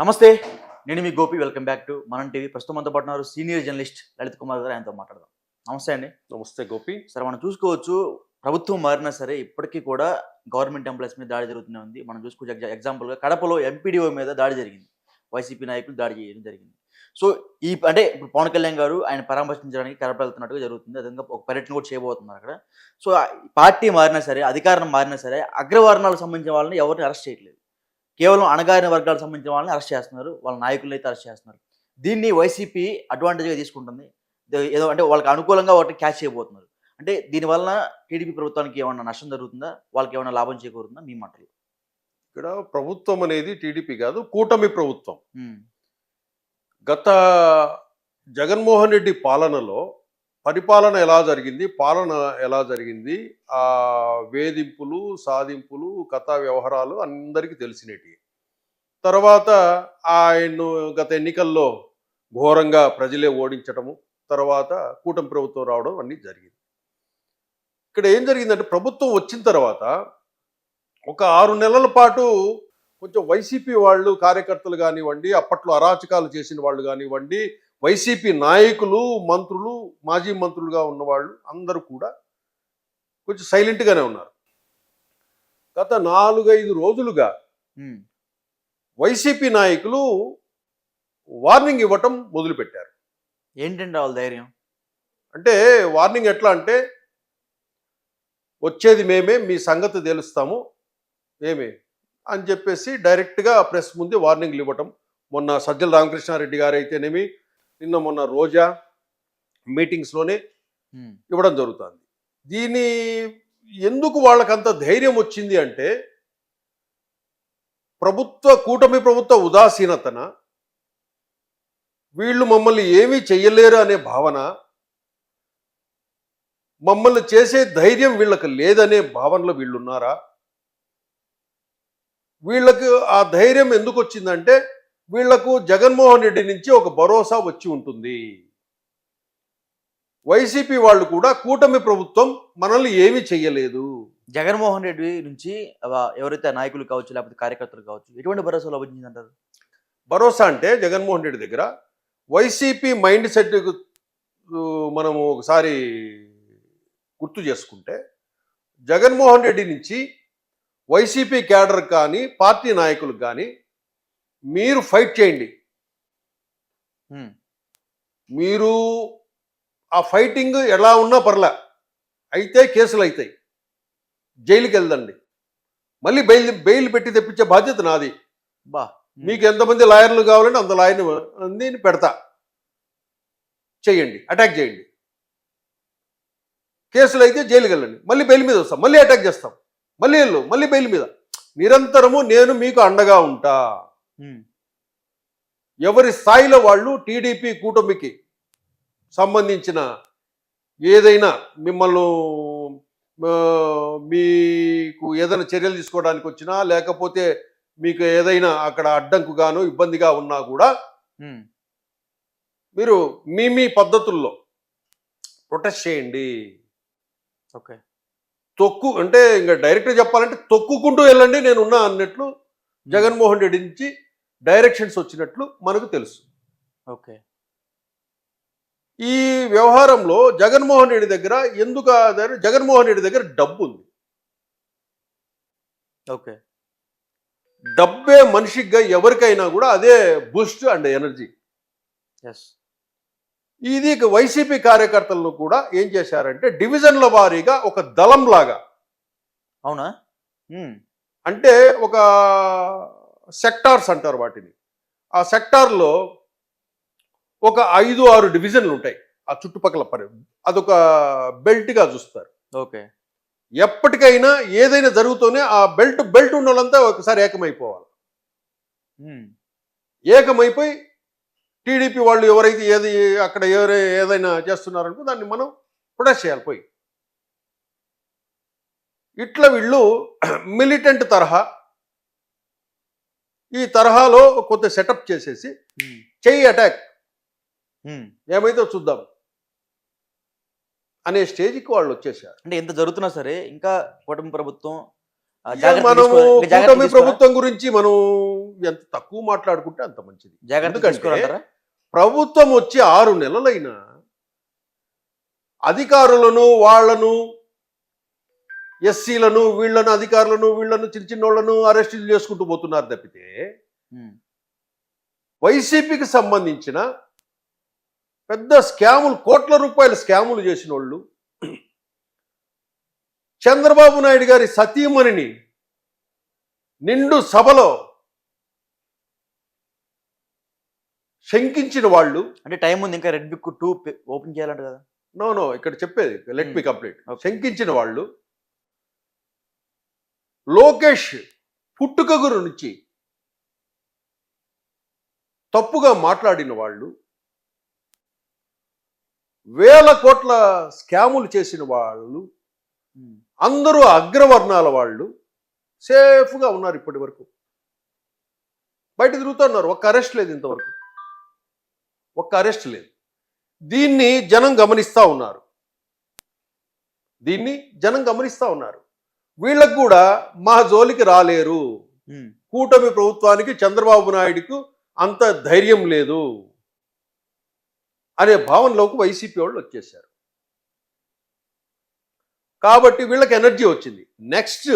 నమస్తే నేను మీ Gopi welcome back to Manam TV. ప్రస్తుతం మనతో పాటు ఉన్నారు సీనియర్ జర్నలిస్ట్ లలిత్ కుమార్ గారు ఆయనతో మాట్లాడదాం. నమస్తే అండి. నమస్తే గోపి. సరే మనం చూసుకోవచ్చు ప్రభుత్వం మారినా సరే ఇప్పటికీ కూడా గవర్నమెంట్ ఎంప్లాయీస్ మీద దాడి జరుగుతూనే ఉంది. మనం చూసుకోవచ్చు ఎగ్జా- ఎగ్జాంపుల్గా కడపలో ఎంపీడీఓ మీద దాడి జరిగింది. వైసీపీ నాయకులు దాడి చేయడం జరిగింది. సో ఈ అంటే ఇప్పుడు పవన్ కళ్యాణ్ గారు ఆయన పరామర్శించడానికి కడప వెళ్తున్నట్టుగా జరుగుతుంది. అదేవిధంగా ఒక పర్యటన కూడా చేయబోతున్నారు అక్కడ. సో పార్టీ మారినా సరే అధికారం మారినా సరే అగ్రవర్ణాలకు సంబంధించిన వాళ్ళని ఎవరిని అరెస్ట్ చేయట్లేదు. కేవలం అణగారిన వర్గాలకు సంబంధించిన వాళ్ళని అరెస్ట్ చేస్తున్నారు. వాళ్ళ నాయకులను అయితే అరెస్ట్ చేస్తున్నారు. దీన్ని వైసీపీ అడ్వాంటేజ్గా తీసుకుంటుంది. ఏదో అంటే వాళ్ళకి అనుకూలంగా ఒకటి క్యాచ్ చేయబోతున్నారు. అంటే దీనివల్ల టీడీపీ ప్రభుత్వానికి ఏమన్నా నష్టం జరుగుతుందా? వాళ్ళకి ఏమైనా లాభం చేకూరుతుందా? మీ మాటలు. ఇక్కడ ప్రభుత్వం అనేది టీడీపీ కాదు కూటమి ప్రభుత్వం. గత జగన్మోహన్ రెడ్డి పాలనలో పరిపాలన ఎలా జరిగింది పాలన ఎలా జరిగింది ఆ వేధింపులు సాధింపులు కథా వ్యవహారాలు అందరికీ తెలిసినవి తర్వాత ఆయన్ను గత ఎన్నికల్లో ఘోరంగా ప్రజలే ఓడించటము తర్వాత కూటమి ప్రభుత్వం రావడం అన్నీ జరిగింది. ఇక్కడ ఏం జరిగిందంటే ప్రభుత్వం వచ్చిన తర్వాత ఒక ఆరు నెలల పాటు కొంచెం వైసీపీ వాళ్ళు కార్యకర్తలు కానివ్వండి అప్పట్లో అరాచకాలు చేసిన వాళ్ళు కానివ్వండి వైసీపీ నాయకులు మంత్రులు మాజీ మంత్రులుగా ఉన్నవాళ్ళు అందరూ కూడా కొంచెం సైలెంట్గానే ఉన్నారు. గత నాలుగైదు రోజులుగా వైసీపీ నాయకులు వార్నింగ్ ఇవ్వటం మొదలుపెట్టారు. ఏంటంటే వాళ్ళ ధైర్యం? అంటే వార్నింగ్ ఎట్లా అంటే వచ్చేది మేమే మీ సంగతి తెలుస్తాము ఏమే? అని చెప్పేసి డైరెక్ట్గా ప్రెస్ ముందు వార్నింగ్లు ఇవ్వటం. మొన్న సజ్జల రామకృష్ణారెడ్డి గారు అయితేనేమి నిన్న మొన్న రోజా మీటింగ్స్లోనే ఇవ్వడం జరుగుతుంది. దీని ఎందుకు వాళ్ళకంత ధైర్యం వచ్చింది అంటే ప్రభుత్వ కూటమి ప్రభుత్వ ఉదాసీనతన వీళ్ళు మమ్మల్ని ఏమీ చెయ్యలేరు అనే భావన మమ్మల్ని చేసే ధైర్యం వీళ్ళకి లేదనే భావనలో వీళ్ళు ఉన్నారా? వీళ్ళకు ఆ ధైర్యం ఎందుకు వచ్చిందంటే వీళ్ళకు జగన్మోహన్ రెడ్డి నుంచి ఒక భరోసా వచ్చి ఉంటుంది. వైసీపీ వాళ్ళు కూడా కూటమి ప్రభుత్వం మనల్ని ఏమీ చెయ్యలేదు. జగన్మోహన్ రెడ్డి నుంచి ఎవరైతే నాయకులు కావచ్చు లేకపోతే కార్యకర్తలు కావచ్చు ఎటువంటి భరోసా లభించిందంటారు? భరోసా అంటే జగన్మోహన్ రెడ్డి దగ్గర వైసీపీ మైండ్ సెట్ మనము ఒకసారి గుర్తు చేసుకుంటే జగన్మోహన్ రెడ్డి నుంచి వైసీపీ క్యాడర్ కానీ పార్టీ నాయకులకు కానీ మీరు ఫైట్ చేయండి. మీరు ఆ ఫైటింగ్ ఎలా ఉన్నా పర్లే. అయితే కేసులు అవుతాయి జైలుకి వెళ్దండి మళ్ళీ బెయిల్ బెయిల్ పెట్టి తెప్పించే బాధ్యత నాది. బా. మీకు ఎంతమంది లాయర్లు కావాలంటే అంత లాయర్ని నేను పెడతా. చేయండి. అటాక్ చేయండి. కేసులు అయితే జైలుకి వెళ్ళండి మళ్ళీ బెయిల్ మీద వస్తాం. మళ్ళీ అటాక్ చేస్తాం. మళ్ళీ వెళ్ళు. మళ్ళీ బెయిల్ మీద. నిరంతరము నేను మీకు అండగా ఉంటా. ఎవరి స్థాయిలో వాళ్ళు టీడీపీ కూటమికి సంబంధించిన ఏదైనా మిమ్మల్ని మీకు ఏదైనా చర్యలు తీసుకోవడానికి వచ్చినా లేకపోతే మీకు ఏదైనా అక్కడ అడ్డంకుగాను ఇబ్బందిగా ఉన్నా కూడా మీరు మీ మీ పద్ధతుల్లో ప్రొటెస్ట్ చేయండి. ఓకే. తొక్కు అంటే ఇంకా డైరెక్ట్గా చెప్పాలంటే తొక్కుకుంటూ వెళ్ళండి. నేను ఉన్నా అన్నట్లు జగన్మోహన్ రెడ్డి నుంచి డైరెక్షన్స్ వచ్చినట్లు మనకు తెలుసు. ఓకే. ఈ వ్యవహారంలో జగన్మోహన్ రెడ్డి దగ్గర ఎందుకు జగన్మోహన్ రెడ్డి దగ్గర డబ్బు ఉంది. ఓకే. డబ్బే మనిషిగా ఎవరికైనా కూడా అదే బూస్ట్ అండ్ ఎనర్జీ. ఎస్. ఇది వైసీపీ కార్యకర్తలను కూడా ఏం చేశారంటే డివిజన్ల వారీగా ఒక దళం లాగా అవునా అంటే ఒక సెక్టార్స్ అంటారు వాటిని. ఆ సెక్టార్లో ఒక ఐదు ఆరు డివిజన్లు ఉంటాయి. ఆ చుట్టుపక్కల పరి అదొక బెల్ట్గా చూస్తారు. ఓకే. ఎప్పటికైనా ఏదైనా జరుగుతూనే ఆ బెల్ట్ బెల్ట్ ఉన్న వాళ్ళంతా ఒకసారి ఏకమైపోవాలి. ఏకమైపోయి టీడీపీ వాళ్ళు ఎవరైతే ఏది అక్కడ ఎవరు ఏదైనా చేస్తున్నారనుకో దాన్ని మనం ప్రొటెస్ట్ చేయాలి పోయి. ఇట్లా వీళ్ళు మిలిటెంట్ తరహా ఈ తరహాలో కొంత సెటప్ చేసేసి ఉమ్, చెయ్యి అటాక్. ఉమ్. ఏమైతే చూద్దాం. అనే స్టేజ్కి వాళ్ళు వచ్చేసారు. అంటే ఎంత జరుగుతున్నా సరే ఇంకా కూటమి ప్రభుత్వం మనము కూటమి? ప్రభుత్వం గురించి మనం ఎంత తక్కువ మాట్లాడుకుంటే అంత మంచిది. జాగ్రత్త ప్రభుత్వం వచ్చి ఆరు నెలలైనా అధికారులను వాళ్ళను ఎస్సీలను వీళ్ళను అధికారులను వీళ్ళను చిన్న చిన్నోళ్ళను అరెస్టులు చేసుకుంటూ పోతున్నారు తప్పితే వైసీపీకి సంబంధించిన పెద్ద స్కాములు కోట్ల రూపాయల స్కాములు చేసిన వాళ్ళు చంద్రబాబు నాయుడు గారి సతీమణిని నిండు సభలో శంకించిన వాళ్ళు. అంటే టైం ఉంది ఇంకా రెడ్ బుక్ టూ ఓపెన్ చేయాలంట కదా. నో నో ఇక్కడ చెప్పేది లెట్ మీ Hmm. కంప్లీట్. శంకించిన వాళ్ళు. లోకేష్ పుట్టుక గురించి తప్పుగా మాట్లాడిన వాళ్ళు వేల కోట్ల స్కాములు చేసిన వాళ్ళు అందరూ అగ్రవర్ణాల వాళ్ళు సేఫ్గా ఉన్నారు ఇప్పటి వరకు. బయట తిరుగుతున్నారు ఒక్క అరెస్ట్ లేదు ఇంతవరకు. ఒక్క అరెస్ట్ లేదు. దీన్ని జనం గమనిస్తూ ఉన్నారు. దీన్ని జనం గమనిస్తూ ఉన్నారు. వీళ్ళకు కూడా మా జోలికి రాలేరు. కూటమి ప్రభుత్వానికి చంద్రబాబు నాయుడుకు అంత ధైర్యం లేదు అనే భావనలోకి వైసీపీ వాళ్ళు వచ్చేసారు కాబట్టి వీళ్ళకి ఎనర్జీ వచ్చింది. నెక్స్ట్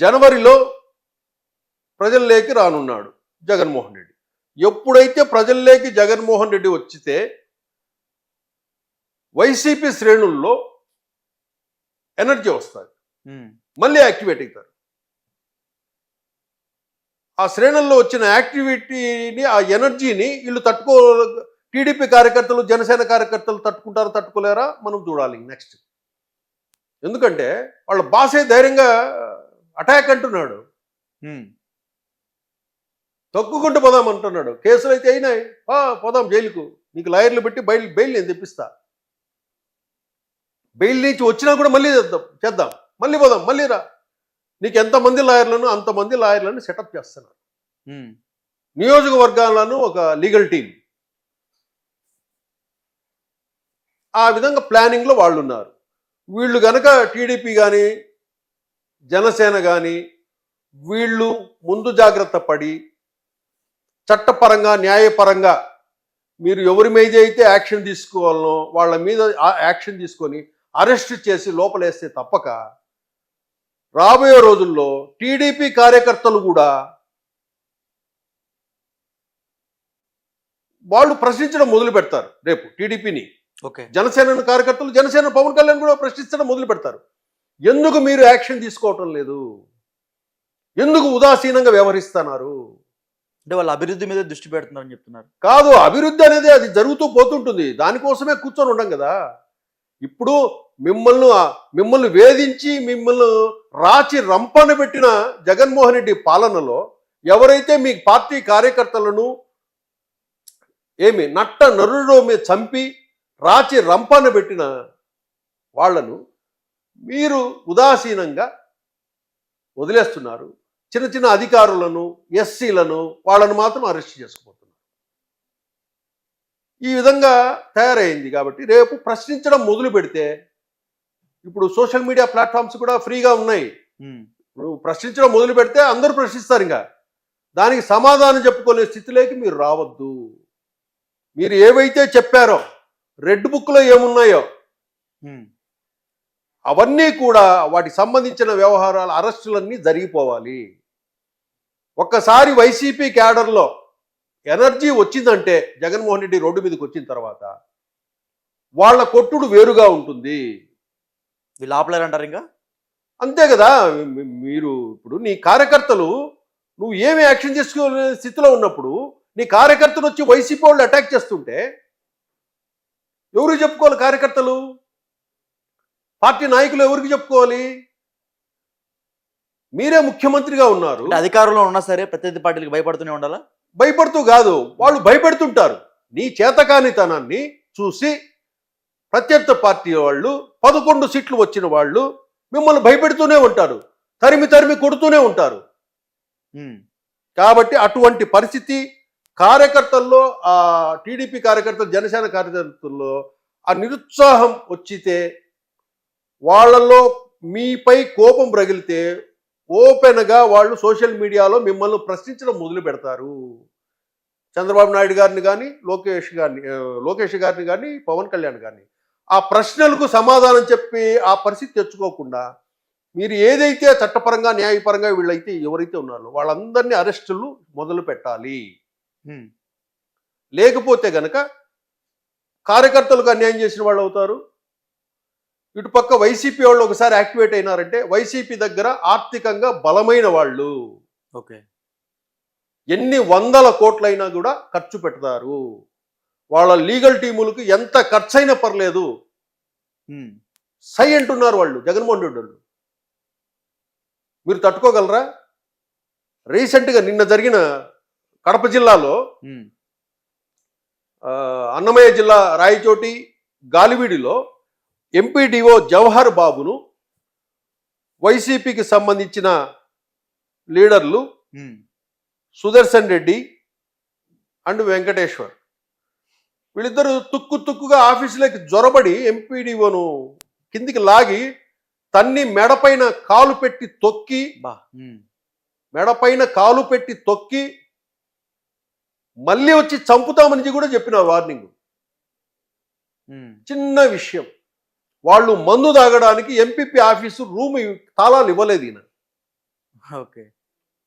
జనవరిలో ప్రజల్లోకి రానున్నాడు జగన్మోహన్ రెడ్డి. ఎప్పుడైతే ప్రజల్లోకి జగన్మోహన్ రెడ్డి వచ్చితే వైసీపీ శ్రేణుల్లో ఎనర్జీ వస్తుంది మళ్ళీ యాక్టివేట్ అవుతారు. ఆ శ్రేణుల్లో వచ్చిన యాక్టివిటీని ఆ ఎనర్జీని వీళ్ళు తట్టుకో టీడీపీ కార్యకర్తలు జనసేన కార్యకర్తలు తట్టుకుంటారా తట్టుకోలేరా మనం చూడాలి నెక్స్ట్. ఎందుకంటే వాళ్ళ బాసే ధైర్యంగా అటాక్ అంటున్నాడు. తొక్కుకుంటూ పోదాం అంటున్నాడు. కేసులు అయితే అయినాయి. పోదాం జైలుకు. నీకు లాయర్లు పెట్టి బయలు బెయిల్ నేను తెప్పిస్తా. బెయిల్ నుంచి వచ్చినా కూడా మళ్ళీ చేద్దాం చేద్దాం. మళ్ళీ పోదాం మళ్ళీ రా. నీకు ఎంతమంది లాయర్లను అంతమంది లాయర్లను సెటప్ చేస్తున్నారు నియోజకవర్గాలను ఒక లీగల్ టీం ఆ విధంగా ప్లానింగ్లో వాళ్ళు ఉన్నారు వీళ్ళు గనక టీడీపీ కానీ జనసేన కానీ వీళ్ళు ముందు జాగ్రత్త పడి చట్టపరంగా న్యాయపరంగా మీరు ఎవరి మీద అయితే యాక్షన్ తీసుకోవాలనో వాళ్ళ మీద యాక్షన్ తీసుకొని అరెస్ట్ చేసి లోపలేస్తే తప్పక రాబోయే రోజుల్లో టీడీపీ కార్యకర్తలు కూడా వాళ్ళు ప్రశ్నించడం మొదలు పెడతారు రేపు టీడీపీని. ఓకే. జనసేన కార్యకర్తలు జనసేన పవన్ కళ్యాణ్ కూడా ప్రశ్నించడం మొదలు పెడతారు ఎందుకు మీరు యాక్షన్ తీసుకోవటం లేదు? ఎందుకు ఉదాసీనంగా వ్యవహరిస్తున్నారు? అంటే వాళ్ళ అభివృద్ధి మీద దృష్టి పెడుతున్నారని చెప్తున్నారు. కాదు అభివృద్ధి అనేది అది జరుగుతూ పోతుంటుంది. దానికోసమే కూర్చొని ఉండం కదా. ఇప్పుడు మిమ్మల్ని మిమ్మల్ని వేధించి మిమ్మల్ని రాచి రంపన పెట్టిన జగన్మోహన్ రెడ్డి పాలనలో ఎవరైతే మీ పార్టీ కార్యకర్తలను ఏమి నట్ట నరుడో మీద చంపి రాచి రంపన పెట్టిన వాళ్ళను మీరు ఉదాసీనంగా వదిలేస్తున్నారు. చిన్న చిన్న అధికారులను ఎస్సీలను వాళ్ళను మాత్రం అరెస్ట్ చేసుకుపోతున్నారు ఈ విధంగా తయారైంది కాబట్టి రేపు ప్రశ్నించడం మొదలు పెడితే ఇప్పుడు సోషల్ మీడియా ప్లాట్ఫామ్స్ కూడా ఫ్రీగా ఉన్నాయి. నువ్వు ప్రశ్నించడం మొదలు పెడితే అందరూ ప్రశ్నిస్తారు ఇంకా. దానికి సమాధానం చెప్పుకునే స్థితిలోకి మీరు రావద్దు. మీరు ఏవైతే చెప్పారో రెడ్ బుక్లో ఏమున్నాయో అవన్నీ కూడా వాటికి సంబంధించిన వ్యవహారాలు అరెస్టులన్నీ జరిగిపోవాలి. ఒక్కసారి వైసీపీ క్యాడర్లో ఎనర్జీ వచ్చిందంటే జగన్మోహన్ రెడ్డి రోడ్డు మీదకి వచ్చిన తర్వాత వాళ్ళ కొట్టుడు వేరుగా ఉంటుంది. వీళ్ళు ఆపలేరంటారు ఇంకా? అంతే కదా. మీరు ఇప్పుడు నీ కార్యకర్తలు నువ్వు ఏమి యాక్షన్ చేసుకోలే స్థితిలో ఉన్నప్పుడు నీ కార్యకర్తలు వచ్చి వైసీపీ వాళ్ళు అటాక్ చేస్తుంటే ఎవరికి చెప్పుకోవాలి కార్యకర్తలు? పార్టీ నాయకులు ఎవరికి చెప్పుకోవాలి? మీరే ముఖ్యమంత్రిగా ఉన్నారు. అధికారంలో ఉన్నా సరే ప్రత్యర్థి పార్టీలకు భయపడుతూనే ఉండాలా? భయపడుతూ కాదు వాళ్ళు భయపెడుతుంటారు. నీ చేతకానితనాన్ని చూసి ప్రత్యర్థి పార్టీ వాళ్ళు పదకొండు సీట్లు వచ్చిన వాళ్ళు మిమ్మల్ని భయపెడుతూనే ఉంటారు తరిమి తరిమి కొడుతూనే ఉంటారు. కాబట్టి అటువంటి పరిస్థితి కార్యకర్తల్లో ఆ టీడీపీ కార్యకర్తలు జనసేన కార్యకర్తల్లో ఆ నిరుత్సాహం వచ్చితే వాళ్ళలో మీపై కోపం రగిలితే ఓపెన్గా వాళ్ళు సోషల్ మీడియాలో మిమ్మల్ని ప్రశ్నించడం మొదలు పెడతారు. చంద్రబాబు నాయుడు గారిని కానీ లోకేష్ గారిని లోకేష్ గారిని కానీ పవన్ కళ్యాణ్ గారిని. ఆ ప్రశ్నలకు సమాధానం చెప్పి ఆ పరిస్థితి తెచ్చుకోకుండా మీరు ఏదైతే చట్టపరంగా న్యాయపరంగా వీళ్ళైతే ఎవరైతే ఉన్నారో వాళ్ళందరినీ అరెస్టులు మొదలు పెట్టాలి. లేకపోతే గనక కార్యకర్తలకు అన్యాయం చేసిన వాళ్ళు అవుతారు. ఇటుపక్క వైసీపీ వాళ్ళు ఒకసారి యాక్టివేట్ అయినారంటే వైసీపీ దగ్గర ఆర్థికంగా బలమైన వాళ్ళు. ఓకే. ఎన్ని వందల కోట్లైనా కూడా ఖర్చు పెడతారు. వాళ్ళ లీగల్ టీములకు ఎంత ఖర్చైనా పర్లేదు. సై అంటున్నారు వాళ్ళు జగన్మోహన్ రెడ్డి వాళ్ళు. మీరు తట్టుకోగలరా? రీసెంట్గా నిన్న జరిగిన కడప జిల్లాలో అన్నమయ్య జిల్లా రాయచోటి గాలివీడిలో ఎంపీడీఓ జవహర్ బాబును వైసీపీకి సంబంధించిన లీడర్లు సుదర్శన్ రెడ్డి అండ్ వెంకటేశ్వర్. వీళ్ళిద్దరూ తుక్కు తుక్కుగా ఆఫీసులోకి జొరబడి ఎంపీడీఓను కిందికి లాగి తన్ని మెడపైన కాలు పెట్టి తొక్కి మెడపైన కాలు పెట్టి తొక్కి మళ్ళీ వచ్చి చంపుతామని కూడా చెప్పిన వార్నింగ్. చిన్న విషయం. వాళ్ళు మందు తాగడానికి ఎంపీపీ ఆఫీసు రూమ్ తాళాలు ఇవ్వలేదు ఈయన. ఓకే.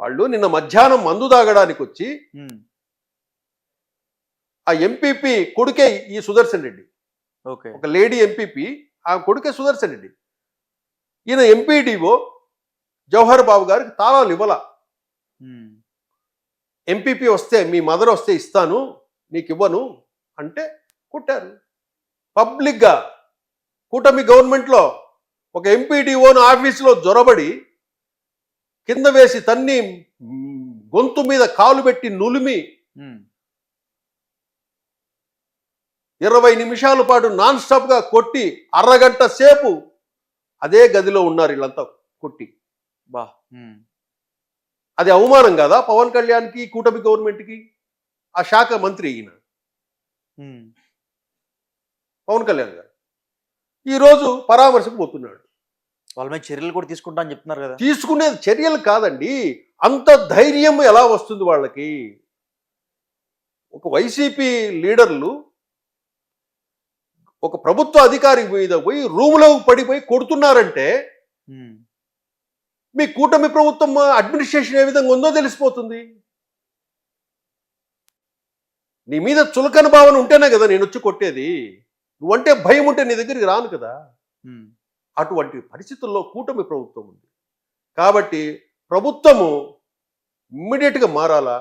వాళ్ళు నిన్న మధ్యాహ్నం మందు తాగడానికి వచ్చి ఆ ఎంపీపీ కొడుకే ఈ సుదర్శన్ రెడ్డి. ఓకే. ఒక లేడీ ఎంపీపీ ఆ కొడుకే సుదర్శన్ రెడ్డి. ఈయన ఎంపీడీఓ జవహర్ బాబు గారికి తాళాలు ఇవ్వాల. ఎంపీపీ వస్తే మీ మదర్ వస్తే ఇస్తాను నీకు ఇవ్వను అంటే కుట్టారు. పబ్లిక్గా కూటమి గవర్నమెంట్లో ఒక ఎంపీడీఓను ఆఫీసులో జొరబడి కింద వేసి తన్ని గొంతు మీద కాలు పెట్టి నులిమి ఇరవై నిమిషాల పాటు నాన్ స్టాప్గా కొట్టి అరగంట సేపు అదే గదిలో ఉన్నారు వీళ్ళంతా కొట్టి. బా. అది అవమానం కదా? పవన్ కళ్యాణ్కి కూటమి గవర్నమెంట్కి? ఆ శాఖ మంత్రి ఈయన. పవన్ కళ్యాణ్ గారు. ఈరోజు పరామర్శకు పోతున్నాడు. వాళ్ళ మీద చర్యలు కూడా తీసుకుంటా అని చెప్తున్నారు కదా. తీసుకునేది చర్యలు కాదండి. అంత ధైర్యం ఎలా వస్తుంది వాళ్ళకి? ఒక వైసీపీ లీడర్లు ఒక ప్రభుత్వ అధికారి మీద పోయి రూములో పడిపోయి కొడుతున్నారంటే మీ కూటమి ప్రభుత్వం అడ్మినిస్ట్రేషన్ ఏ విధంగా ఉందో తెలిసిపోతుంది. నీ మీద చులకన భావన ఉంటేనే కదా నేను వచ్చి కొట్టేది. నువ్వంటే భయం ఉంటే నీ దగ్గరికి రాను కదా. అటువంటి పరిస్థితుల్లో కూటమి ప్రభుత్వం ఉంది. కాబట్టి ప్రభుత్వము ఇమ్మీడియట్గా మారాలా?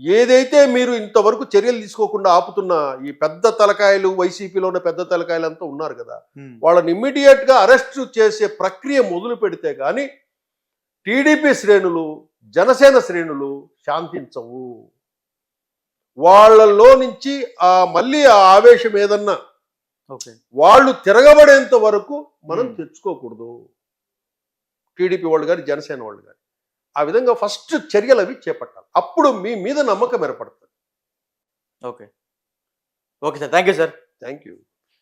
ఏదైతే మీరు ఇంతవరకు చర్యలు తీసుకోకుండా ఆపుతున్న ఈ పెద్ద తలకాయలు వైసీపీలో ఉన్న పెద్ద తలకాయలు అంతా ఉన్నారు కదా వాళ్ళని ఇమ్మీడియట్గా అరెస్ట్ చేసే ప్రక్రియ మొదలు పెడితే కానీ టీడీపీ శ్రేణులు జనసేన శ్రేణులు శాంతించవు. వాళ్ళలో నుంచి ఆ మళ్ళీ ఆ ఆవేశం ఏదన్నా ఓకే. వాళ్ళు తిరగబడేంత వరకు మనం. తెచ్చుకోకూడదు. టీడీపీ వాళ్ళు కానీ జనసేన వాళ్ళు కానీ ఆ విధంగా ఫస్ట్ చర్యలు అవి చేపట్టాలి. అప్పుడు మీ మీద నమ్మకం ఏర్పడుతుంది. Okay okay sir thank you sir thank you